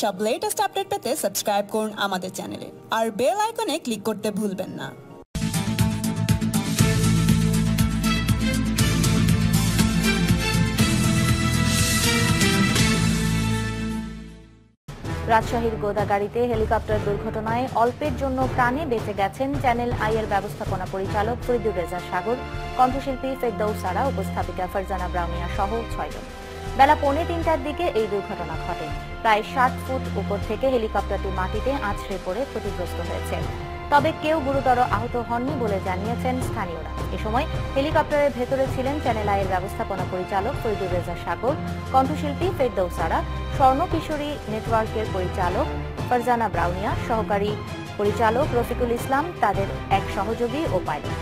সব latest update পেতে subscribe করুন আমাদের চ্যানেলে আর বেল আইকনে ক্লিক করতে ভুলবেন না। রাজশাহীর গোদাগাড়িতে হেলিকপ্টার দুর্ঘটনায় অল্পের জন্য প্রাণে বেঁচে গেছেন চ্যানেল আই এর ব্যবস্থাপনা পরিচালক ফরিদুর রেজা সাগর। কণ্ঠশিল্পী ফেরদৌস সারা, উপস্থাপিকা ফারজানা ব্রাউনিয়া সহ ছয়জন। বেলা পৌনে তিনটার দিকে এই দুর্ঘটনা ঘটে। প্রায় ষাট ফুট উপর থেকে হেলিকপ্টারটি মাটিতে আছড়ে পড়ে ক্ষতিগ্রস্ত হয়েছে। তবে কেউ গুরুতর আহত হননি বলে জানিয়েছেন স্থানীয়রা। এ সময় হেলিকপ্টারের ভেতরে ছিলেন চ্যানেল আইয়ের ব্যবস্থাপনা পরিচালক ফরিদুর রেজা সাগর, কণ্ঠশিল্পী ফেরদৌসারা স্বর্ণ কিশোরী নেটওয়ার্কের পরিচালক ফারজানা ব্রাউনিয়া, সহকারী পরিচালক রফিকুল ইসলাম, তাদের এক সহযোগী ও পাইলট।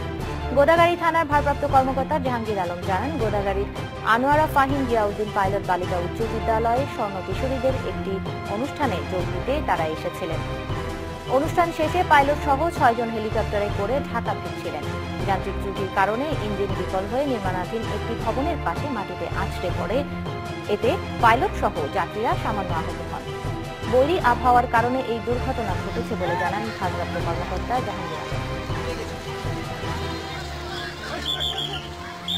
গোদাগাড়ি থানার ভারপ্রাপ্ত কর্মকর্তা জাহাঙ্গীর আলম জানান গোদাগাড়ির আনোয়ারা ফাহিম জিয়াউদ্দিন পাইলট বালিকা উচ্চ বিদ্যালয়ে স্বর্ণ কিশোরীদের একটি অনুষ্ঠানে যোগ দিতে তারা এসেছিলেন। অনুষ্ঠান শেষে পাইলট সহ ছয়জন হেলিকপ্টারে করে ঢাকা ফিরছিলেন। যান্ত্রিক ত্রুটির কারণে ইঞ্জিন বিকল হয়ে নির্মাণাধীন একটি ভবনের পাশে মাটিতে আছড়ে পড়ে। এতে পাইলট সহ যাত্রীরা সামান্য আহত হন। বৈরী আবহাওয়ার কারণে এই দুর্ঘটনা ঘটেছে বলে জানান ভারপ্রাপ্ত কর্মকর্তা জাহাঙ্গীর আলম।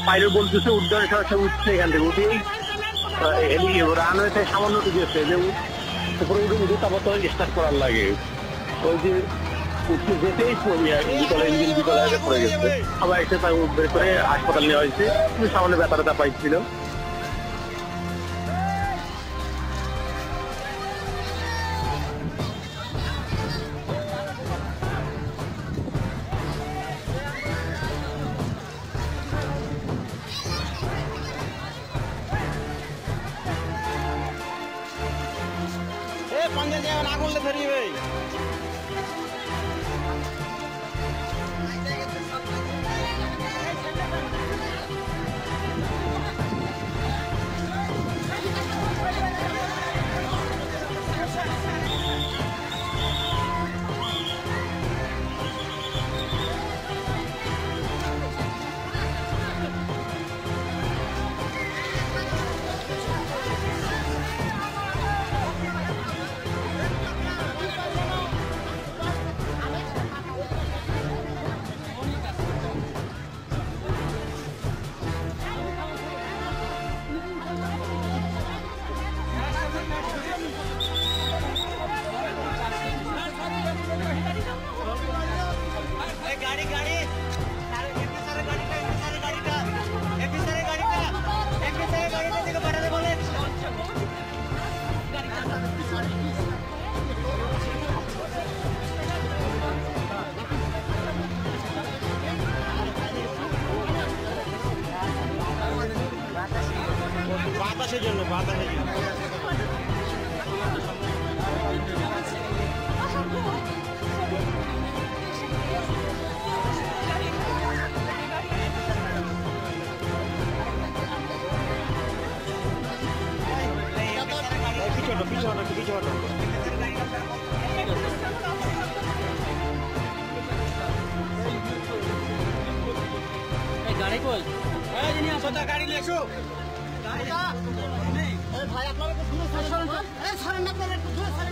পাইলট বলতেছে উড্ডয়ন সমস্যা উঠছে এখান থেকে। উঠেই রান হয়েছে, সামান্য উঠে গেছে, যে উপরে উঠে উঠে তারপর তো স্টার্ট করার লাগে। ওই যে উঠতে যেতেই বিকলে ইঞ্জিন বিকলে পড়ে গেছে। আবার এসে তাকে উদ্ধার করে হাসপাতাল নেওয়া হয়েছে। সামান্য ব্যাপারটা পাইছিল। যাবেন আগুনলে ধরিবে বাতাসের জন্য? বাতাসের জন্য পিছনে পিছনে পিছনে গাড়ি কই? গাড়ি নিয়ে আসো গাড়ি নিয়ে এসো। ভাই আপনারা একটু দূরে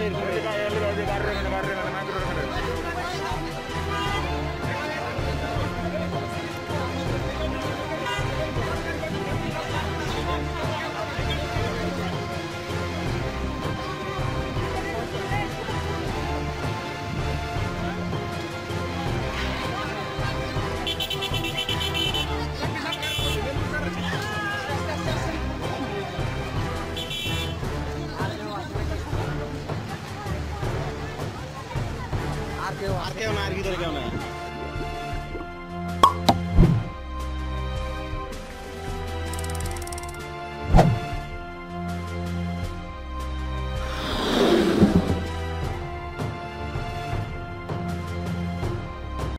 লাগেনি বাতাসের আর ಆರ್ ಕೆ ಆರ್ಗೆ